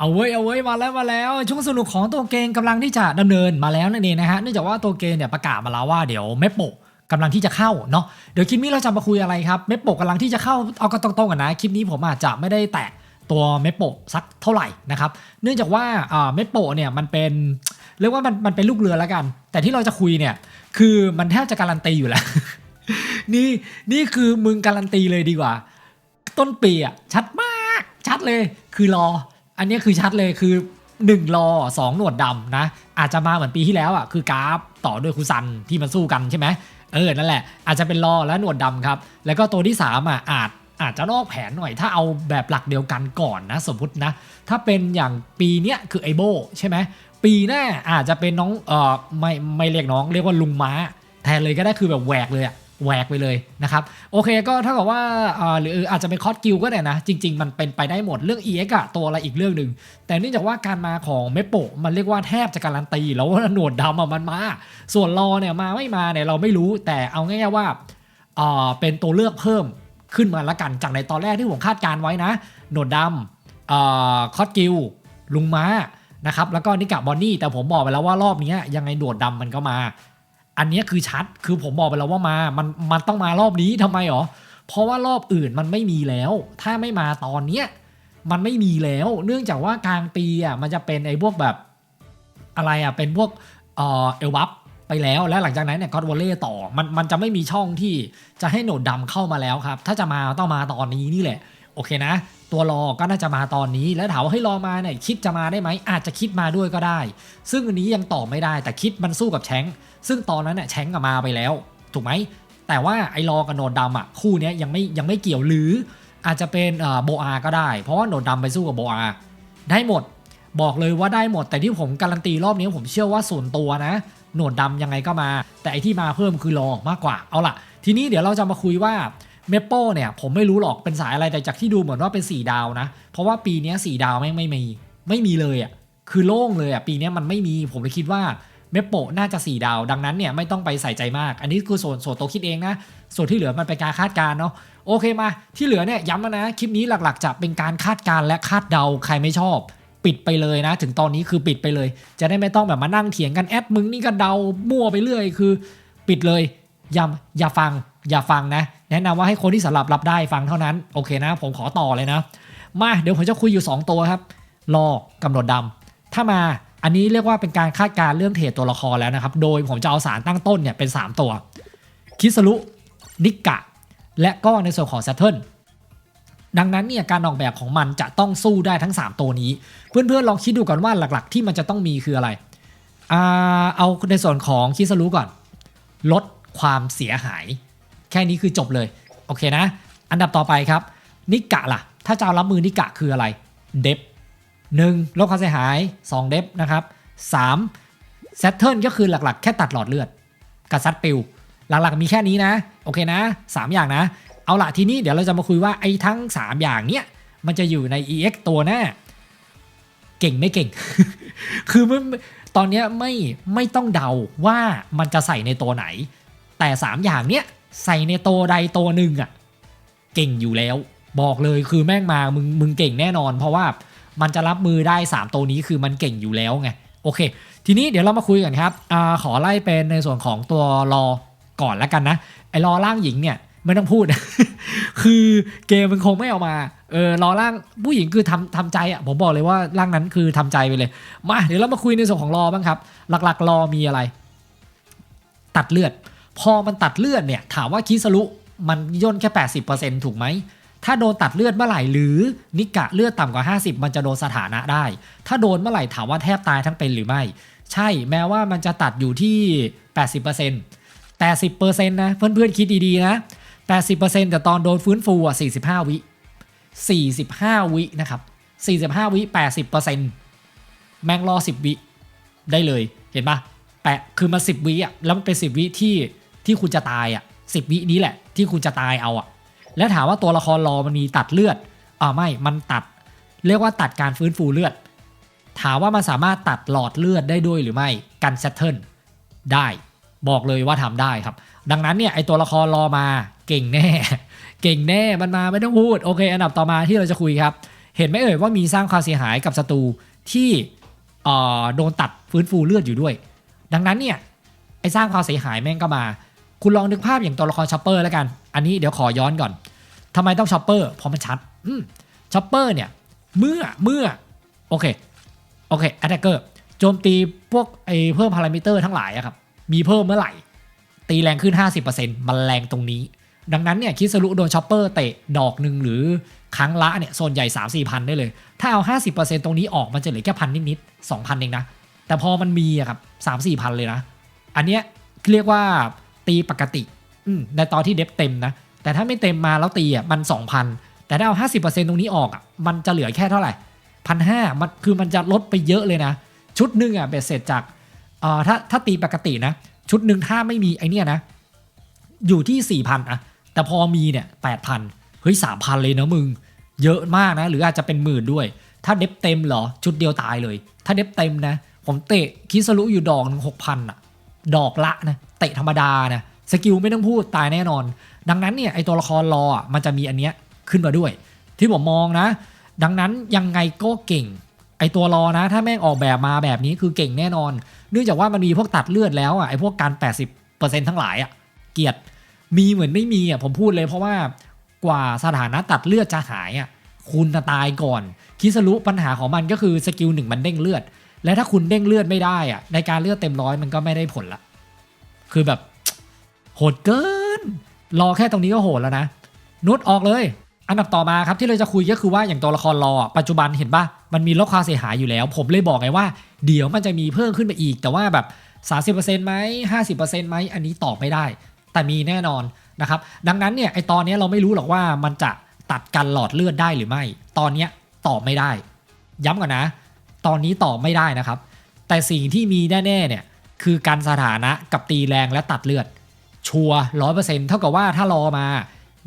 เอาเว้ยเอาเว้ยมาแล้วมาแล้วช่วงสนุกของตัวเกมกำลังที่จะดำเนินมาแล้วนั่นเองนะฮะเนื่องจากว่าตัวเกมเนี่ยประกาศมาแล้วว่าเดี๋ยวเมปโปะกำลังที่จะเข้าเนาะเดี๋ยวคลิปนี้เราจะมาคุยอะไรครับเมปโปกำลังที่จะเข้าเอาก็ตรงๆกันนะคลิปนี้ผมอาจจะไม่ได้แตะตัวเมปโปสักเท่าไหร่นะครับเนื่องจากว่าเมปโปเนี่ยมันเป็นเรียกว่ามันมันเป็นลูกเรือแล้วกัน แต่ที่เราจะคุยเนี่ยคือมันแทบจะการันตีอยู่แล้วนี่นี่คือมึงการันตีเลยดีกว่า ต้นปีอะชัดมากชัดเลยคือรอ อันนี้คือชัดเลยคือ1รอ2หนวดดำนะอาจจะมาเหมือนปีที่แล้วอะคือกราฟต่อด้วยคุซันที่มันสู้กันใช่ไหมเออนั่นแหละอาจจะเป็นรอและหนวดดำครับ แล้วก็ตัวที่3อะอาจอาจจะนอกแผนหน่อยถ้าเอาแบบหลักเดียวกันก่อนนะสมมตินะ ถ้าเป็นอย่างปีเนี้ยคือไอโบใช่ไหมปีหน้าอาจจะเป็นน้องเออไม่ไม่เรียกน้องเรียกว่าลุงม้า แทนเลยก็ได้คือแบบแหวกเลยอะ แหวกไปเลยนะครับ โอเคก็เท่ากับว่าหรืออาจจะเป็นคอสกิลก็ได้นะ จริง ๆ มันเป็นไปได้หมดเรื่อง EX อะตัวอะไรอีกเรื่องหนึ่ง แต่เนื่องจากว่าการมาของเมโปะมันเรียกว่าแทบจะการันตี แล้วว่าหนวดดำอะมันมา ส่วนรอเนี่ยมาไม่มาเนี่ยเราไม่รู้แต่เอาง่ายๆว่าเป็นตัวเลือกเพิ่มขึ้นมาละกันจากในตอนแรกที่ผมคาดการไว้นะ หนวดดำอ่าคอสกิลลุงม้านะครับแล้วก็นิกะบอนนี่แต่ผมบอกไปแล้วว่ารอบนี้ยังไงหนวดดำมันก็มา อันนี้คือชัดคือผมบอกไปแล้วว่ามา มันมันต้องมารอบนี้ทำไมหรอ เพราะว่ารอบอื่นมันไม่มีแล้ว ถ้าไม่มาตอนเนี้ยมันไม่มีแล้ว เนื่องจากว่ากลางปีอะมันจะเป็นไอ้พวกแบบอะไรอะเป็นพวกเออเอลบัฟไปแล้วและหลังจากนั้นเนี่ยก็อดวอลเล่ต่อมันมันจะไม่มีช่องที่จะให้โหนดดำเข้ามาแล้วครับ ถ้าจะมาต้องมาตอนนี้นี่แหละ โอเคนะ ตัวรอก็น่าจะมาตอนนี้ แล้วถามว่าให้รอมาเนี่ยคิดจะมาได้ไหมอาจจะคิดมาด้วยก็ได้ ซึ่งอันนี้ยังตอบไม่ได้แต่คิดมันสู้กับแชงซึ่งตอนนั้นเนี่ยแชงก์อะมาไปแล้ว ถูกไหมแต่ว่าไอ้รอกับโนดดำอะคู่นี้ยังไม่ยังไม่เกี่ยวหรือ อาจจะเป็นโบอาก็ได้ เพราะว่าโนดดำไปสู้กับโบอาได้หมดบอกเลยว่าได้หมดแต่ที่ผมการันตีรอบนี้ผมเชื่อว่าส่วนตัวนะโหนดดำยังไงก็มา แต่ไอที่มาเพิ่มคือรอมากกว่าเอาล่ะ ทีนี้เดี๋ยวเราจะมาคุยว่า เมปโป้เนี่ยผมไม่รู้หรอกเป็นสายอะไรแต่จากที่ดูเหมือนว่าเป็น 4 ดาวนะ เพราะว่าปีนี้ย4ดาวแม่ไม่มีไม่มีเลยอะคือโล่งเลยอะปีนี้มันไม่มีผมเลยคิดว่าเมปโปะน่าจะ 4 ดาว ดังนั้นเนี่ยไม่ต้องไปใส่ใจมาก อันนี้คือส่วนส่วนตัวคิดเองนะ ส่วนที่เหลือมันเป็นการคาดการณ์เนาะโอเคมา ที่เหลือเนี่ยย้ำนะ คลิปนี้หลักๆ จะเป็นการคาดการณ์และคาดเดาใครไม่ชอบ ปิดไปเลยนะ ถึงตอนนี้คือปิดไปเลย จะได้ไม่ต้องแบบมานั่งเถียงกันแอดมึงนี่ก็เดามั่วไปเรื่อยคือ ปิดเลยย่าอย่าฟัง อย่าฟังนะ แนะนำว่าให้คนที่สำหรับรับได้ฟังเท่านั้น โอเคนะ ผมขอต่อเลยนะ มาเดี๋ยวผมจะคุยอยู่ 2 ตัวครับรอกำหนดดำถ้ามาอันนี้เรียกว่าเป็นการคาดการณ์เรื่องเทรดตัวละครแล้วนะครับ โดยผมจะเอาสารตั้งต้นเนี่ยเป็น 3 ตัว คิสรุนิกะ และก็ในส่วนของแซทเทิลดังนั้นเนี่ยการออกแบบของมันจะต้องสู้ได้ทั้ง 3 ตัวนี้ เพื่อนๆลองคิดดูก่อนว่าหลักๆ ที่มันจะต้องมีคืออะไรอ่าเอาในส่วนของคิสรุก่อน ลดความเสียหาย แค่นี้คือจบเลย โอเคนะ อันดับต่อไปครับนิกะล่ะ ถ้าจะเอารับมือนิกะคืออะไร เดฟหนึ่งลดความเสียหาย 2 เดฟนะครับ3เซตเทิลก็คือหลักๆ แค่ตัดหลอดเลือดกับซัดปิว หลักๆมีแค่นี้นะ โอเคนะ 3 อย่างนะ เอาละทีนี้เดี๋ยวเราจะมาคุยว่าไอ้ทั้ง 3 อย่างเนี้ยมันจะอยู่ใน EX ตัวหน้า เก่งไม่เก่ง คือมันตอนนี้ไม่ไม่ต้องเดาว่ามันจะใส่ในตัวไหน แต่ 3 อย่างเนี้ยใส่ในตัวใดตัวหนึ่งอะเก่งอยู่แล้ว บอกเลยคือแม่งมามึงมึงเก่งแน่นอน เพราะว่ามันจะรับมือได้ 3 ตัวนี้คือมันเก่งอยู่แล้วไงโอเค ทีนี้เดี๋ยวเรามาคุยกันครับอขอไล่เป็นในส่วนของตัวรอก่อนแล้วกันนะไอ้รอร่างหญิงเนี่ยไม่ต้องพูด คือเกมมันคงไม่เอามา เออรอร่างผู้หญิงคือทำทำใจอะผมบอกเลยว่าร่างนั้นคือทำใจไปเลย มาเดี๋ยวเรามาคุยในส่วนของรอบ้างครับ หลักๆรอมีอะไร ตัดเลือด พอมันตัดเลือดเนี่ยถามว่าคิสรุมันย่นแค่ 80%ถูกไหม ถ้าโดนตัดเลือดเมื่อไหร่ หรือนิกะเลือดต่ำกว่า 50 มันจะโดนสถานะได้ ถ้าโดนเมื่อไหร่ถามว่าแทบตายทั้งเป็นหรือไม่ ใช่แม้ว่ามันจะตัดอยู่ที่ 80%แต่ 10%นะเพื่อนๆคิดดีๆนะ 80%แต่ตอนโดนฟื้นฟูอะ45 วิ 45 วินะครับ45 วิ 80%แมงรอ 10 วิได้เลยเห็นปะแปะคือมา 10 วิอะแล้วมันเป็น 10 วิที่ ที่คุณจะตายอะ10วินี้แหละ ที่คุณจะตายเอาอะ แล้วถามว่าตัวละครรอมันมีตัดเลือดอ่าไม่มันตัด เรียกว่าตัดการฟื้นฟูเลือด ถามว่ามันสามารถตัดหลอดเลือดได้ด้วยหรือไม่กันแซตเทิลได้บอกเลยว่าทำได้ครับ ดังนั้นเนี่ยไอตัวละครรอมาเก่งแน่ เก่งแน่มันมาไม่ต้องพูดโอเค อันดับต่อมาที่เราจะคุยครับ เห็นไหมเอ่ยว่ามีสร้างความเสียหายกับศัตรูที่อ่อโดนตัดฟื้นฟูเลือดอยู่ด้วย ดังนั้นเนี่ยไอสร้างความเสียหายแม่งก็มา คุณลองนึกภาพอย่างตัวละครชอปเปอร์แล้วกัน อันนี้เดี๋ยวขอย้อนก่อนทำไมต้องชอปเปอร์เพราะมันชัดชอปเปอร์เนี่ย เมื่อเมื่อโอเคโอเคแอตแทกเกอร์โจมตีพวกไอ้เพิ่มพารามิเตอร์ทั้งหลายอะครับ มีเพิ่มเมื่อไหร่ ตีแรงขึ้น 50%มันแรงตรงนี้ ดังนั้นเนี่ยคิสรุโดนชอปเปอร์เตะดอกหนึ่งหรือครั้งละเนี่ยโซนใหญ่ 3 4พันได้เลย ถ้าเอา 50%ตรงนี้ออกมันจะเหลือแค่พันนิดๆ2,000เองนะ แต่พอมันมีอะครับ3 4พันเลยนะ อันเนี้ยเรียกว่า ตีปกติอืมในตอนที่เดฟเต็มนะ แต่ถ้าไม่เต็มมาแล้วตีอะมัน2,000 แต่ถ้าเอา 50%ตรงนี้ออกอะมันจะเหลือแค่เท่าไหร่พันห้ามันคือมันจะลดไปเยอะเลยนะ ชุดหนึ่งอะเบ็ดเสร็จจากเอ่อถ้าถ้าตีปกตินะ ชุดหนึ่งถ้าไม่มีไอเนี้ยนะ อยู่ที่ 4,000อะแต่พอมีเนี่ย8,000เฮ้ย3,000 เลยนะมึง เยอะมากนะ หรืออาจจะเป็นหมื่นด้วย ถ้าเด็บเต็มเหรอ ชุดเดียวตายเลย ถ้าเด็บเต็มนะ ผมเตะคิสรุอยู่ดอกหนึ่งหกพันอะ ดอกละนะเตะธรรมดานะสกิลไม่ต้องพูดตายแน่นอน ดังนั้นเนี่ยไอตัวละครรออะมันจะมีอันเนี้ยขึ้นมาด้วย ที่ผมมองนะ ดังนั้นยังไงก็เก่ง ไอตัวรอนะ ถ้าแม่งออกแบบมาแบบนี้คือเก่งแน่นอน เนื่องจากว่ามันมีพวกตัดเลือดแล้วอะไอพวกการ 80%ทั้งหลายอะเกียดมีเหมือนไม่มีอะผมพูดเลยเพราะว่ากว่าสถานะตัดเลือดจะหายอะคุณจะตายก่อน คิสรุปัญหาของมันก็คือสกิลหนึ่งมันเด้งเลือด และถ้าคุณเด้งเลือดไม่ได้อะในการเลือดเต็มร้อยมันก็ไม่ได้ผลละ คือแบบโหดเกิน รอแค่ตรงนี้ก็โหดแล้วนะ นุดออกเลย อันดับต่อมาครับที่เราจะคุยก็คือว่าอย่างตัวละครรอปัจจุบันเห็นปะมันมีลดความเสียหายอยู่แล้ว ผมเลยบอกไงว่า เดี๋ยวมันจะมีเพิ่มขึ้นไปอีก แต่ว่าแบบ 30%ไหม50%ไหมอันนี้ตอบไม่ได้ แต่มีแน่นอนนะครับดังนั้นเนี่ยไอตอนเนี้ยเราไม่รู้หรอกว่ามันจะตัดกันหลอดเลือดได้หรือไม่ ตอนเนี้ยตอบไม่ได้ ย้ำก่อนนะ ตอนนี้ตอบไม่ได้นะครับ แต่สิ่งที่มีแน่ๆเนี่ยคือการสถานะกับตีแรงและตัดเลือด ชัวร้อยเปอร์เซ็นต์เท่ากับว่าถ้ารอมา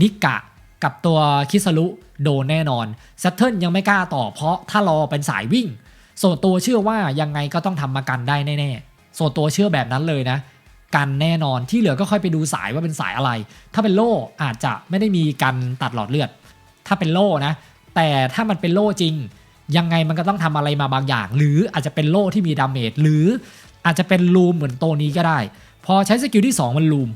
นิกะกับตัวคิสรุโดนแน่นอนแซตเทิลยังไม่กล้าต่อเพราะถ้ารอเป็นสายวิ่ง ส่วนตัวเชื่อว่ายังไงก็ต้องทำมากันได้แน่ๆ ส่วนตัวเชื่อแบบนั้นเลยนะ กันแน่นอนที่เหลือก็ค่อยไปดูสายว่าเป็นสายอะไร ถ้าเป็นโล่อาจจะไม่ได้มีการตัดหลอดเลือด ถ้าเป็นโล่นะ แต่ถ้ามันเป็นโล่จริง ยังไงมันก็ต้องทำอะไรมาบางอย่าง หรืออาจจะเป็นโล่ที่มีดาเมจหรืออาจจะเป็นลูมเหมือนตัวนี้ก็ได้ พอใช้สกิลที่ 2 มันลูม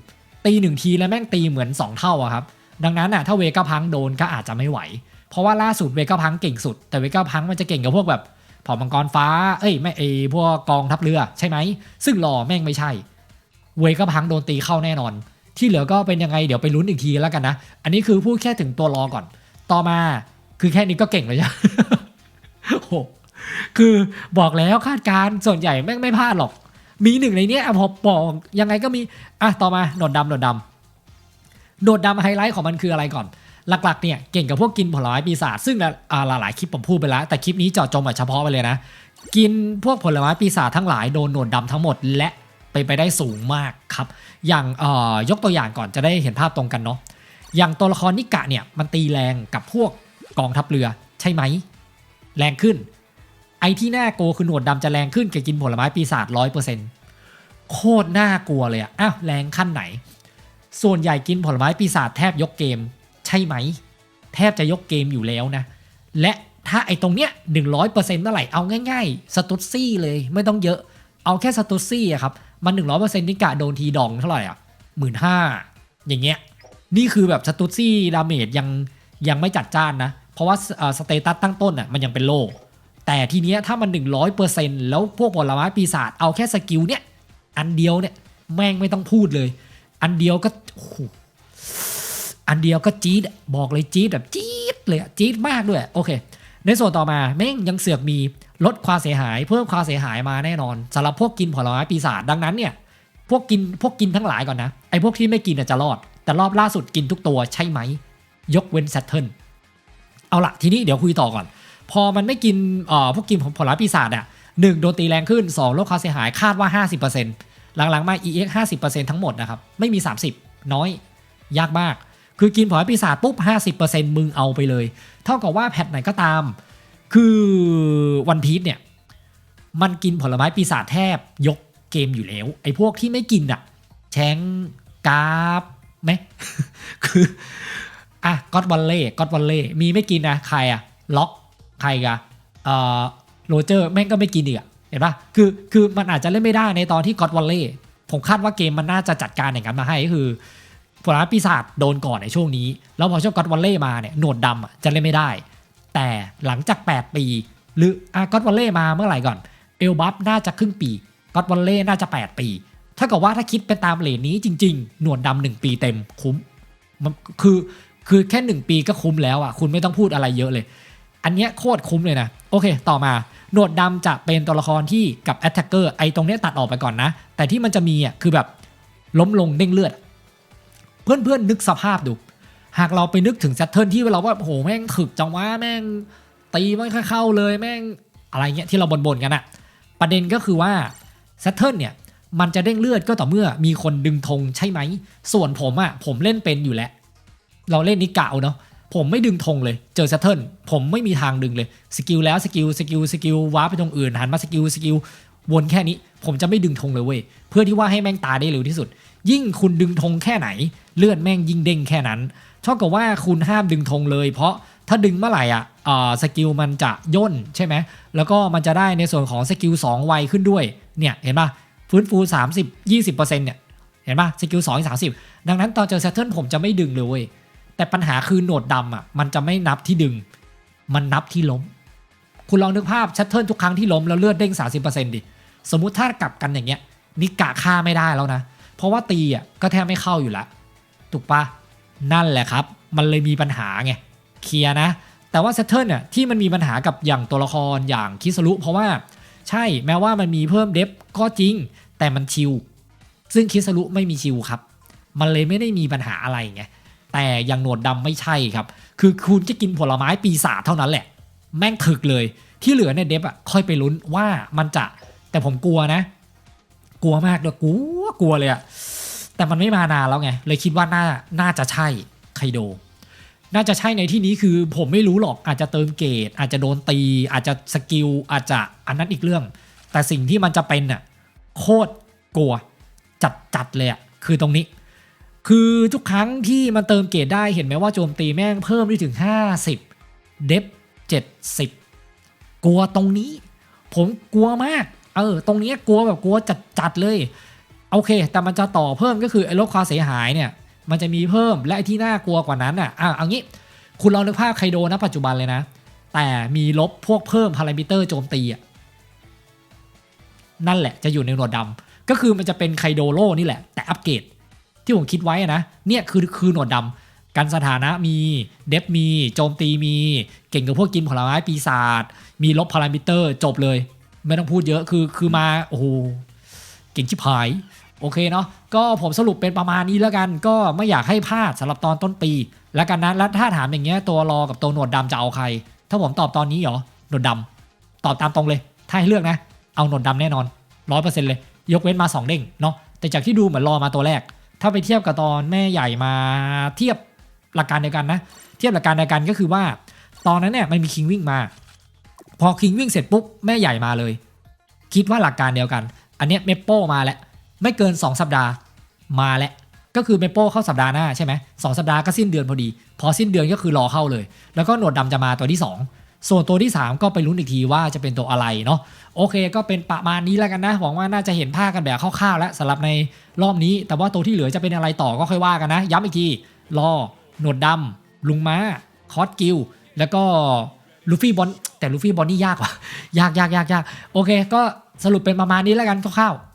ตีหนึ่งทีแล้วแม่งตีเหมือน 2 เท่าอะครับ ดังนั้นอะถ้าเวก้าพังโดนก็อาจจะไม่ไหว เพราะว่าล่าสุดเวก้าพังเก่งสุด แต่เวก้าพังมันจะเก่งกับพวกแบบผ่ามังกรฟ้า เอ้ยไม่เอพวกกองทัพเรือใช่ไหม ซึ่งรอแม่งไม่ใช่ เวก้าพังโดนตีเข้าแน่นอน ที่เหลือก็เป็นยังไงเดี๋ยวไปลุ้นอีกทีแล้วกันนะ อันนี้คือพูดแค่ถึงตัวรอก่อน ต่อมาคือแค่นี้ก็เก่งเลยจ้ะ คือบอกแล้วคาดการณ์ส่วนใหญ่แม่งไม่พลาดหรอก มีหนึ่งในเนี้ยอะพอบอกยังไงก็มีอะต่อมาโดดดำโดดดำโดดดำไฮไลท์ของมันคืออะไรก่อน หลักๆเนี่ยเก่งกับพวกกินผลไม้ปีศาจซึ่งอ่าหลายๆคลิปผมพูดไปแล้ว แต่คลิปนี้เจาะจงแบบเฉพาะไปเลยนะ กินพวกผลไม้ปีศาจทั้งหลายโดนโดดดำทั้งหมดและไปไปได้สูงมากครับ อย่างเอ่อยกตัวอย่างก่อนจะได้เห็นภาพตรงกันเนาะอย่างตัวละครนิกะเนี่ยมันตีแรงกับพวกกองทัพเรือใช่ไหม แรงขึ้น ไอที่น่ากลัวคือหนวดดำจะแรงขึ้นแกกินผลไม้ปีศาจร้อยเปอร์เซ็นต์โคตรน่ากลัวเลยอะอ้าวแรงขั้นไหน ส่วนใหญ่กินผลไม้ปีศาจแทบยกเกม ใช่ไหม แทบจะยกเกมอยู่แล้วนะ และถ้าไอตรงเนี้ยหนึ่งร้อยเปอร์เซ็นต์เมื่อไหร่เอาง่ายๆสตุซี่เลยไม่ต้องเยอะเอาแค่สตุซี่อะครับมันหนึ่งร้อยเปอร์เซ็นต์นิกะโดนทีดองเท่าไหร่อะหมื่นห้าอย่างเงี้ยนี่คือแบบสตุซี่ดาเมจยังยังไม่จัดจ้านนะ เพราะว่าสเตตัสตั้งต้นอะมันยังเป็นโล แต่ทีเนี้ยถ้ามัน 100%แล้วพวกผลไม้ปีศาจเอาแค่สกิลเนี้ยอันเดียวเนี่ยแม่งไม่ต้องพูดเลย อันเดียวก็อันเดียวก็จี๊ดบอกเลยจี๊ดแบบจี๊ดเลยจี๊ดมากด้วยโอเค ในส่วนต่อมาแม่งยังเสือกมีลดความเสียหายเพิ่มความเสียหายมาแน่นอนสำหรับพวกกินผลไม้ปีศาจดังนั้นเนี่ยพวกกินพวกกินทั้งหลายก่อนนะไอ้พวกที่ไม่กินจะรอด แต่รอบล่าสุดกินทุกตัวใช่ไหม ยกเว้นแซตเทิล เอาละทีนี้เดี๋ยวคุยต่อก่อน พอมันไม่กินเอ่อพวกกินผลไม้ปีศาจอะหนึ่งโดนตีแรงขึ้นสองลดความเสียหายคาดว่า 50%หลังๆมา EX 50%ทั้งหมดนะครับ ไม่มี 30 น้อย ยากมาก คือกินผลไม้ปีศาจปุ๊บ 50%มึงเอาไปเลย เท่ากับว่าแพทไหนก็ตาม คือวันพีชเนี่ย มันกินผลไม้ปีศาจแทบยกเกมอยู่แล้ว ไอ้พวกที่ไม่กินอะแชงกราฟไหมคือ อะก็อดวันเล่ก็อดวันเล่มีไม่กินนะใครอะล็อกใครกะเอ่อโรเจอร์แม่งก็ไม่กินอีกเห็นปะคือคือมันอาจจะเล่นไม่ได้ในตอนที่ก็อดวอลเล่ผมคาดว่าเกมมันน่าจะจัดการอย่างนั้นมาให้ก็คือผลปีศาจโดนก่อนในช่วงนี้ แล้วพอช่วงก็อดวอลเล่มาเนี่ยหนวดดำจะเล่นไม่ได้ แต่หลังจาก 8 ปี หรืออาก็อดวอลเล่มาเมื่อไหร่ก่อนเอลบัฟน่าจะครึ่งปีก็อดวอลเล่น่าจะ 8 ปีถ้ากับว่าถ้าคิดเป็นตามเลทนี้จริง ๆ หนวดดำหนึ่งปีเต็มคุ้มมันคือ คือแค่หนึ่งปีก็คุ้มแล้วอะคุณไม่ต้องพูดอะไรเยอะเลย อันเนี้ยโคตรคุ้มเลยนะ โอเค ต่อมาหนวดดำจะเป็นตัวละครที่กับแอตแทกเกอร์ไอตรงเนี้ยตัดออกไปก่อนนะ แต่ที่มันจะมีอะคือแบบล้มลงเด้งเลือด เพื่อนเพื่อนๆนึกสภาพดู หากเราไปนึกถึงแซตเทิลที่เราว่าโอ้โหแม่งถึกจังวะแม่งตีไม่ค่อยเข้าเลยแม่งอะไรเงี้ยที่เราบ่นๆกันอะประเด็นก็คือว่าแซตเทิลเนี่ยมันจะเด้งเลือดก็ต่อเมื่อมีคนดึงธงใช่ไหม ส่วนผมอะผมเล่นเป็นอยู่แล้ว เราเล่นนิกะเอาเนาะผมไม่ดึงธงเลย เจอแซตเทิลผมไม่มีทางดึงเลย สกิลแล้วสกิลสกิลสกิลว้าร์ปไปตรงอื่นหันมาสกิลสกิลวนแค่นี้ ผมจะไม่ดึงธงเลยเว้ยเพื่อที่ว่าให้แม่งตายได้เร็วที่สุด ยิ่งคุณดึงธงแค่ไหน เลือดแม่งยิ่งเด้งแค่นั้นเท่ากับว่าคุณห้ามดึงธงเลย เพราะถ้าดึงเมื่อไหร่อะสกิลมันจะย่นใช่ไหมแล้วก็มันจะได้ในส่วนของสกิล2ไวขึ้นด้วยเนี่ยเห็นปะฟื้นฟู 30 20%เนี่ยเห็นปะสกิล2 30 ดังนั้นตอนเจอแซตเทิลผมจะไม่ดึงเลยเว้ย แต่ปัญหาคือโหนดดำอะมันจะไม่นับที่ดึง มันนับที่ล้ม คุณลองนึกภาพแซตเทิลทุกครั้งที่ล้มแล้วเลือดเด้ง 30%ดิ สมมุติถ้ากลับกันอย่างเงี้ยนิกะฆ่าไม่ได้แล้วนะ เพราะว่าตีอะก็แทบไม่เข้าอยู่ล้วถูกปะนั่นแหละครับ มันเลยมีปัญหาไงเคลียนะ แต่ว่าเซตเทิลเนี่ยที่มันมีปัญหากับอย่างตัวละครอย่างคิสรุเพราะว่าใช่แม้ว่ามันมีเพิ่มเดฟก็จริง แต่มันชิลซึ่งคิสรุไม่มีชิลครับ มันเลยไม่ได้มีปัญหาอะไรไง แต่ย่างหนวดดำไม่ใช่ครับ คือคุณจะกินผลไม้ปีศาจเท่านั้นแหละ แม่งถึกเลย ที่เหลือในเดฟอะค่อยไปลุ้นว่ามันจะ แต่ผมกลัวนะ กลัวมากด้วยกลัวกลัวเลยอะแต่มันไม่มานานแล้วไง เลยคิดว่าน่า น่าจะใช่ไคโด น่าจะใช่ในที่นี้คือ ผมไม่รู้หรอก อาจจะเติมเกรดอาจจะโดนตี อาจจะสกิล อาจจะอันนั้นอีกเรื่อง แต่สิ่งที่มันจะเป็นน่ะโคตรกลัวจัดจัดเลยอะคือตรงนี้ คือทุกครั้งที่มันเติมเกรดได้เห็นไหมว่าโจมตีแม่งเพิ่มได้ถึง 50 เดฟ70 กลัวตรงนี้ ผมกลัวมาก เออ ตรงนี้กลัวแบบกลัวจัดจัดๆเลย โอเค แต่มันจะต่อเพิ่มก็คือไอ้ลดความเสียหายเนี่ย มันจะมีเพิ่มและไอ้ที่น่ากลัวกว่านั้นอะอะเอางี้ คุณลองนึกภาพไคโดนะปัจจุบันเลยนะ แต่มีลบพวกเพิ่มพารามิเตอร์โจมตีอะนั่นแหละจะอยู่ในหนวดดำก็คือมันจะเป็นไคโดโลนี่แหละแต่อัปเกรด ที่ผมคิดไว้นะเนี่ยคือคือหนวดดำกันสถานะมีเดฟมีโจมตีมี เก่งกับพวกกินผลไม้ปีศาจมีลบพารามิเตอร์จบเลย ไม่ต้องพูดเยอะคือคือมาโอ้โหเก่งชิบหายโอเคเนาะก็ผมสรุปเป็นประมาณนี้แล้วกัน ก็ไม่อยากให้พลาดสำหรับตอนต้นปี แล้วกันนะแล้วถ้าถามอย่างเงี้ยตัวรอกับตัวหนวดดำจะเอาใคร ถ้าผมตอบตอนนี้เหรอหนวดดำตอบตามตรงเลย ถ้าให้เลือกนะ เอาหนวดดำแน่นอนร้อยเปอร์เซ็นต์เลย ยกเว้นมาสองเด้งเนาะแต่จากที่ดูเหมือนรอมาตัวแรก ถ้าไปเทียบกับตอนแม่ใหญ่มาเทียบหลักการเดียวกันนะ เทียบหลักการเดียวกันก็คือว่า ตอนนั้นเนี่ยมันมีคิงวิ่งมา พอคิงวิ่งเสร็จปุ๊บแม่ใหญ่มาเลย คิดว่าหลักการเดียวกัน อันเนี้ยเมปโป้มาแล้วไม่เกิน 2 สัปดาห์มาแล้วก็คือเมปโป้เข้าสัปดาห์หน้าใช่ไหมสองสัปดาห์ก็สิ้นเดือนพอดี พอสิ้นเดือนก็คือรอเข้าเลย แล้วก็หนวดดำจะมาตัวที่ 2 ส่วนตัวที่ 3 ก็ไปลุ้นอีกทีว่าจะเป็นตัวอะไรเนาะโอเค ก็เป็นประมาณนี้แล้วกันนะ หวังว่าน่าจะเห็นภาพกันแบบคร่าวๆแล้วสำหรับในรอบนี้ แต่ว่าตัวที่เหลือจะเป็นอะไรต่อก็ค่อยว่ากันนะ ย้ำอีกทีรอหนวดดำลุงม้าคอสกิลแล้วก็ลูฟี่บอลแต่ลูฟี่บอลนี่ยากว่ะยากยากยากยากโอเค ก็สรุปเป็นประมาณนี้แล้วกันคร่าวๆ